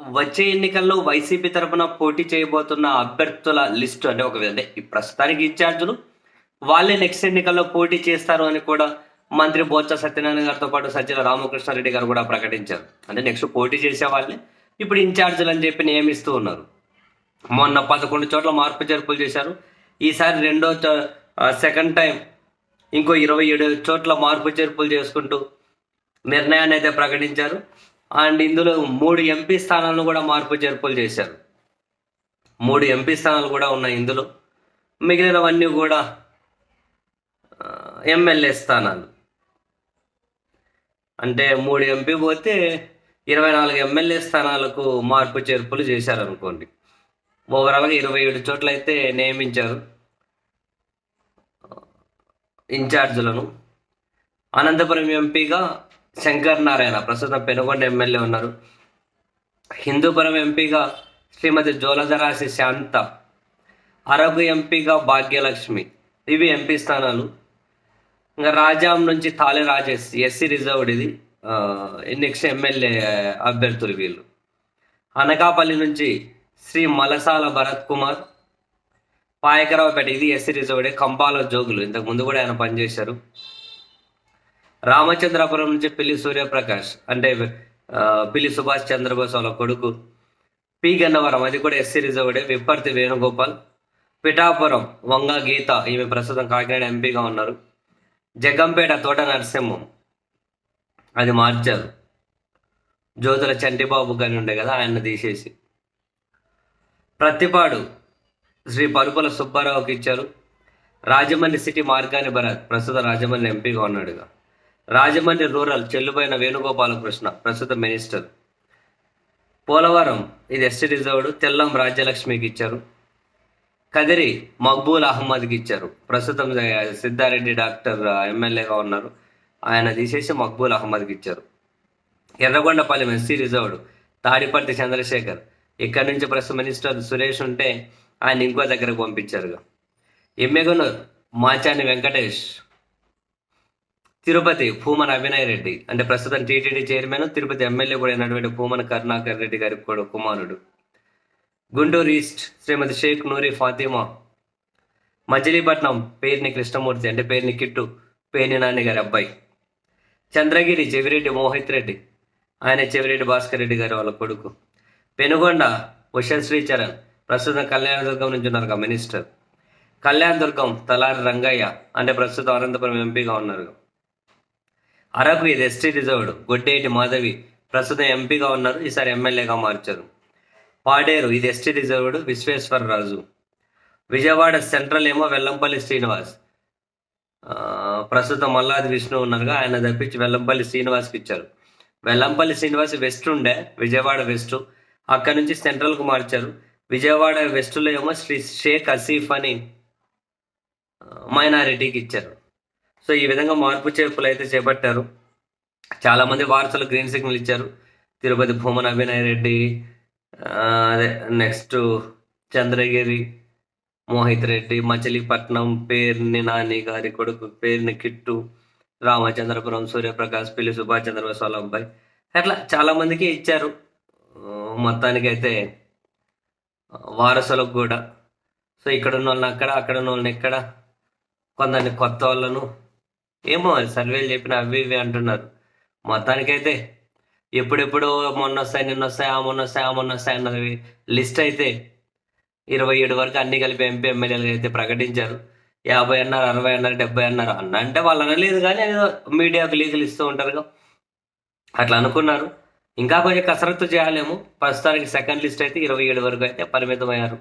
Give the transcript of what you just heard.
వచ్చే ఎన్నికల్లో వైసీపీ తరపున పోటీ చేయబోతున్న అభ్యర్థుల లిస్టు అంటే ఒక అంటే ఈ ప్రస్తుతానికి ఇన్ఛార్జులు వాళ్ళే నెక్స్ట్ ఎన్నికల్లో పోటీ చేస్తారు అని కూడా మంత్రి బోత్స సత్యనారాయణ గారితో పాటు సజ్జల రామకృష్ణారెడ్డి గారు కూడా ప్రకటించారు. అంటే నెక్స్ట్ పోటీ చేసే వాళ్ళే ఇప్పుడు ఇన్ఛార్జీలు అని చెప్పి నియమిస్తూ ఉన్నారు. మొన్న పదకొండు చోట్ల మార్పు చేర్పులు చేశారు. ఈసారి రెండో సెకండ్ టైం ఇంకో ఇరవై ఏడు చోట్ల మార్పు చేర్పులు చేసుకుంటూ నిర్ణయాన్ని అయితే ప్రకటించారు. అండ్ ఇందులో మూడు ఎంపీ స్థానాలను కూడా మార్పు చేర్పులు చేశారు. మూడు ఎంపీ స్థానాలు కూడా ఉన్నాయి ఇందులో. మిగిలినవన్నీ కూడా ఎమ్మెల్యే స్థానాలు. అంటే మూడు ఎంపీ పోతే ఇరవై నాలుగు ఎమ్మెల్యే స్థానాలకు మార్పు చేర్పులు చేశారనుకోండి. ఓవరాల్గా ఇరవై ఏడు చోట్ల అయితే నియమించారు ఇన్ఛార్జులను. అనంతపురం ఎంపీగా శంకర్ నారాయణ ప్రస్తుతం పెనుగొండ ఎమ్మెల్యే ఉన్నారు. హిందూపురం ఎంపీగా శ్రీమతి జోలధరాశి శాంత అరబ్ ఎంపీగా భాగ్యలక్ష్మి ఇవి ఎంపీ స్థానాలు. ఇంకా రాజాం నుంచి తాళి రాజేష్ ఎస్సీ రిజర్వ్డ్ ఇది. నెక్స్ట్ ఎమ్మెల్యే అభ్యర్థులు వీళ్ళు. అనకాపల్లి నుంచి శ్రీ మలసాల భరత్ కుమార్ పాయకరావుపేట ఇది ఎస్సీ రిజర్వ్డే కంపాల జోగులు. ఇంతకు ముందు కూడా ఆయన పనిచేశారు. రామచంద్రాపురం నుంచి పిల్లి సూర్యప్రకాష్ అంటే పిల్లి సుభాష్ చంద్రబోస్ వాళ్ళ కొడుకు పి. గన్నవరం అది కూడా ఎస్సీ రిజర్వ్డే విప్పర్తి వేణుగోపాల్ పిఠాపురం వంగ గీత ఈమె ప్రస్తుతం కాకినాడ ఎంపీగా ఉన్నారు. జగ్గంపేట తోట నరసింహం అది మార్చారు. జ్యోతుల చంటిబాబు కానీ ఉండే కదా ఆయన తీసేసి. ప్రతిపాడు శ్రీ పరుపుల సుబ్బారావుకి ఇచ్చారు. రాజమండ్రి సిటీ మార్గాని భరత్ ప్రస్తుతం రాజమండ్రి ఎంపీగా ఉన్నాడుగా. రాజమండ్రి రూరల్ చెల్లుబైన వేణుగోపాలకృష్ణ ప్రస్తుత మినిస్టర్. పోలవరం ఇది ఎస్టీ రిజర్వ్డ్ తెల్లం రాజ్యలక్ష్మికి ఇచ్చారు. కదిరి మక్బూల్ అహ్మద్కి ఇచ్చారు. ప్రస్తుతం సిద్ధారెడ్డి డాక్టర్ ఎమ్మెల్యేగా ఉన్నారు. ఆయన తీసేసి మక్బూల్ అహ్మద్కి ఇచ్చారు. Yerragondapalli SC reserved Tadiparthi Chandrasekhar. ఇక్కడ నుంచి ప్రస్తుత మినిస్టర్ సురేష్ ఉంటే ఆయన ఇంకో దగ్గరకు పంపించారుగా. ఎమ్మెగనూర్ మాచాని వెంకటేష్. తిరుపతి భూమన అభినయ రెడ్డి. అంటే ప్రస్తుతం టీటీడీ చైర్మన్ తిరుపతి ఎమ్మెల్యే కూడా అయినటువంటి భూమన కరుణాకర్ రెడ్డి గారి కూడా కుమారుడు. గుంటూరు ఈస్ట్ శ్రీమతి షేక్ నూరి ఫాతిమా. మచిలీపట్నం పేరుని కృష్ణమూర్తి అంటే పేర్ని కిట్టు పేర్ని నాని గారి అబ్బాయి. చంద్రగిరి చెవిరెడ్డి మోహిత్ రెడ్డి. ఆయన చెవిరెడ్డి భాస్కర్ రెడ్డి గారి వాళ్ళ కొడుకు. పెనుగొండ ఉషన్ శ్రీచరణ్. ప్రస్తుతం కళ్యాణదుర్గం నుంచి ఉన్నారు మినిస్టర్. కళ్యాణదుర్గం తలారి రంగయ్య అంటే ప్రస్తుతం అనంతపురం ఎంపీగా ఉన్నారు అరకు ఇది ఎస్టీ రిజర్వ్డ్. గొడ్డేటి మాధవి ప్రస్తుతం ఎంపీగా ఉన్నారు. ఈసారి ఎమ్మెల్యేగా మార్చారు. పాడేరు ఇది ST reserved Visweswararaju Vijayawada central ఏమో వెల్లంపల్లి శ్రీనివాస్. ప్రస్తుతం మల్లాది విష్ణు ఉన్నారుగా ఆయన తప్పించి వెల్లంపల్లి శ్రీనివాస్కి ఇచ్చారు. వెల్లంపల్లి శ్రీనివాస్ వెస్ట్ ఉండే విజయవాడ వెస్ట్. అక్కడ నుంచి సెంట్రల్కు మార్చారు. విజయవాడ వెస్ట్లో ఏమో శ్రీ షేక్ అసీఫ్ అని మైనారిటీకి ఇచ్చారు. సో ఈ విధంగా మార్పు చేర్పులు అయితే చేపట్టారు. చాలా మంది వారసులు గ్రీన్ సిగ్నల్ ఇచ్చారు. తిరుపతి భూమన్ అభినయ్ రెడ్డి అదే నెక్స్ట్ చంద్రగిరి మోహిత్ రెడ్డి మచిలీపట్నం పేర్ని నాని గారి కొడుకు పేర్ని కిట్టు రామచంద్రపురం సూర్యప్రకాష్ పిల్లి సుభాష్ చంద్రబోస్ వాళ్ళ అబ్బాయి. అట్లా చాలా మందికి ఇచ్చారు. మొత్తానికైతే వారసులకు కూడా. సో ఇక్కడ ఉన్న వాళ్ళని అక్కడ అక్కడ ఉన్న వాళ్ళని ఇక్కడ కొందరిని కొత్త వాళ్ళను ఏమో అది సర్వేలు చెప్పిన అవి ఇవి అంటున్నారు. మొత్తానికైతే ఎప్పుడెప్పుడు మొన్న వస్తాయి నిన్న వస్తాయి ఆ మొన్న వస్తాయి ఆ మొన్న వస్తాయి అన్నది లిస్ట్ అయితే ఇరవై ఏడు వరకు అన్ని కలిపి ఎంపీ ఎమ్మెల్యేలు అయితే ప్రకటించారు. యాభై అన్నారు అరవై అన్నారు డెబ్బై అన్నారు అన్న అంటే వాళ్ళు అనలేదు కానీ ఏదో మీడియాకు లీకులు ఇస్తూ ఉంటారుగా. అట్లా అనుకున్నారు. ఇంకా కొంచెం కసరత్తు చేయాలేమో. ప్రస్తుతానికి సెకండ్ లిస్ట్ అయితే ఇరవై ఏడు వరకు అయితే పరిమితం అయ్యారు